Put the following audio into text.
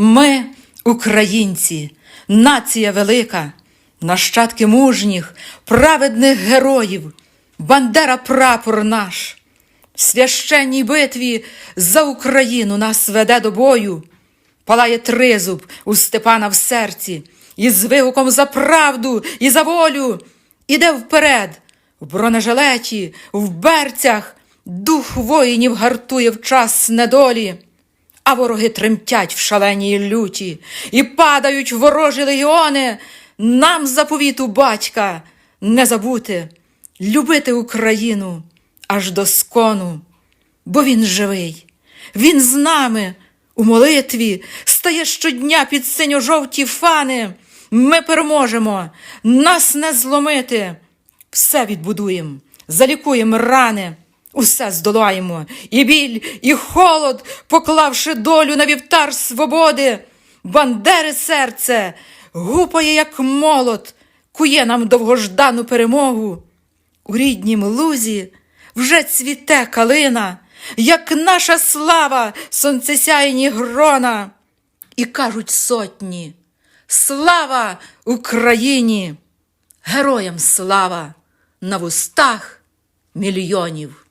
Ми, українці, нація велика, нащадки мужніх, праведних героїв, Бандера прапор наш. В священній битві за Україну нас веде до бою. Палає тризуб у Степана в серці, і з вигуком за правду і за волю іде вперед, в бронежилеті, в берцях, дух воїнів гартує в час недолі, а вороги тремтять в шаленій люті, і падають ворожі легіони. Нам заповіту батька не забути, любити Україну аж до скону, бо він живий, він з нами у молитві стає щодня під синьо-жовті фани. Ми переможемо, нас не зломити. Все відбудуємо, залікуємо рани, усе здолаємо, і біль, і холод, поклавши долю на вівтар свободи. Бандери серце гупає, як молот, кує нам довгождану перемогу. У ріднім лузі вже цвіте калина, як наша слава сонцесяйні грона. І кажуть сотні: Слава Україні! Героям слава на вустах мільйонів.